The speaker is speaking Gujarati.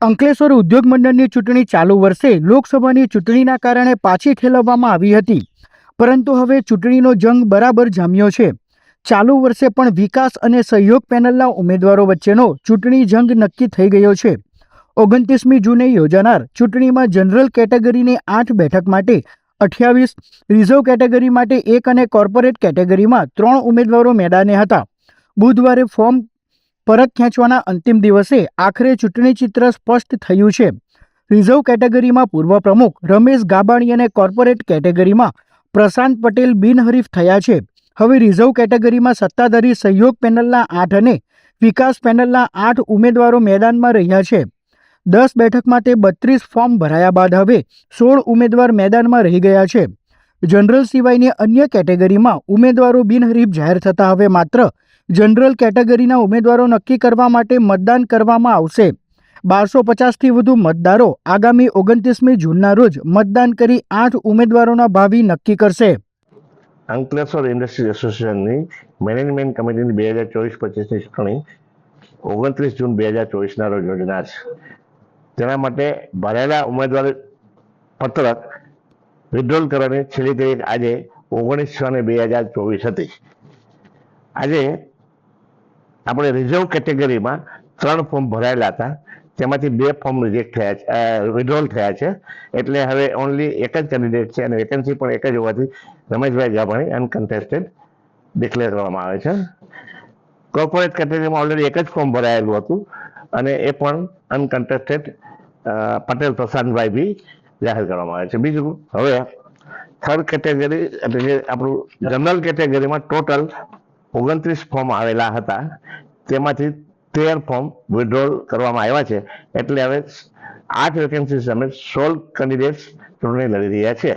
અંકલેશ્વર ઉદ્યોગ મંડળની ચૂંટણી ચાલુ વર્ષે લોકસભાની ચૂંટણીના કારણે પાછી ઠેલવવામાં આવી હતી. પરંતુ હવે ચૂંટણીનો જંગ બરાબર જામ્યો છે. ચાલુ વર્ષે પણ વિકાસ અને સહયોગ પેનલના ઉમેદવારો વચ્ચેનો ચૂંટણી જંગ નક્કી થઈ ગયો છે. ઓગણત્રીસમી જૂને યોજાનાર ચૂંટણીમાં જનરલ કેટેગરીની આઠ બેઠક માટે અઠ્યાવીસ, રિઝર્વ કેટેગરી માટે એક અને કોર્પોરેટ કેટેગરીમાં ત્રણ ઉમેદવારો મેદાને હતા. બુધવારે ફોર્મ પરત ખેંચવાના અંતિમ દિવસે આખરે ચૂંટણી ચિત્ર સ્પષ્ટ થયું છે. રિઝર્વ કેટેગરીમાં પૂર્વ પ્રમુખ રમેશ ગાબાણી અને કોર્પોરેટ કેટેગરીમાં પ્રશાંત પટેલ બિનહરીફ થયા છે. હવે રિઝર્વ કેટેગરીમાં સત્તાધારી સહયોગ પેનલના આઠ અને વિકાસ પેનલના આઠ ઉમેદવારો મેદાનમાં રહ્યા છે. દસ બેઠકમાં તે બત્રીસ ફોર્મ ભરાયા બાદ હવે સોળ ઉમેદવાર મેદાનમાં રહી ગયા છે. જનરલ સિવાયની અન્ય કેટેગરીમાં ઉમેદવારો બિનહરીફ જાહેર થતા હવે માત્ર જનરલ કેટેગરીના ઉમેદવારો નક્કી કરવા માટે મતદાન કરવામાં આવશે. બારસો પચાસથી વધુ મતદારો આગામી ઓગણત્રીસમી જૂનના રોજ મતદાન કરી આઠ ઉમેદવારોના ભાવિ નક્કી કરશે. અંકલેશ્વર ઇન્ડસ્ટ્રીઝ એસોસિએશનની મેનેજમેન્ટ કમિટીની બે હજાર ચોવીસ પચીસની ચૂંટણી ઓગણત્રીસ જૂન બે હજાર ચોવીસના રોજ યોજનાર છે. તેના માટે ભરેલા ઉમેદવાર પત્રક વિડ્રોલ કરવાની છેલ્લી તારીખ આજે ઓગણીસ છ ને બે હજાર ચોવીસ હતી. આજે આપણે રિઝર્વ કેટેગરીમાં ત્રણ ફોર્મ ભરાયેલા હતા. તેમાંથી બે ફોર્મ રિજેક્ટ થયા છે વિડ્રોલ થયા છે. એટલે હવે ઓનલી એક જ કેન્ડિડેટ છે અને વેકેન્સી પણ એક જ હોવાથી રમેશભાઈ જાભાણી અનકન્ટેસ્ટેડ ડિક્લેર કરવામાં આવે છે. કોર્પોરેટ કેટેગરીમાં ઓલરેડી એક જ ફોર્મ ભરાયેલું હતું અને એ પણ અનકન્ટેસ્ટેડ પટેલ પ્રશાંતભાઈ બી જાહેર કરવામાં આવે છે. બીજું હવે થર્ડ કેટેગરી એટલે જે આપણું જનરલ કેટેગરીમાં ટોટલ ઓગણત્રીસ ફોર્મ આવેલા હતા. તેમાંથી તેર ફોર્મ વિડ્રોલ કરવામાં આવ્યા છે. એટલે હવે આઠ વેકેન્સી સામે સોળ કેન્ડિડેટ્સ ચૂંટણી લડી રહ્યા છે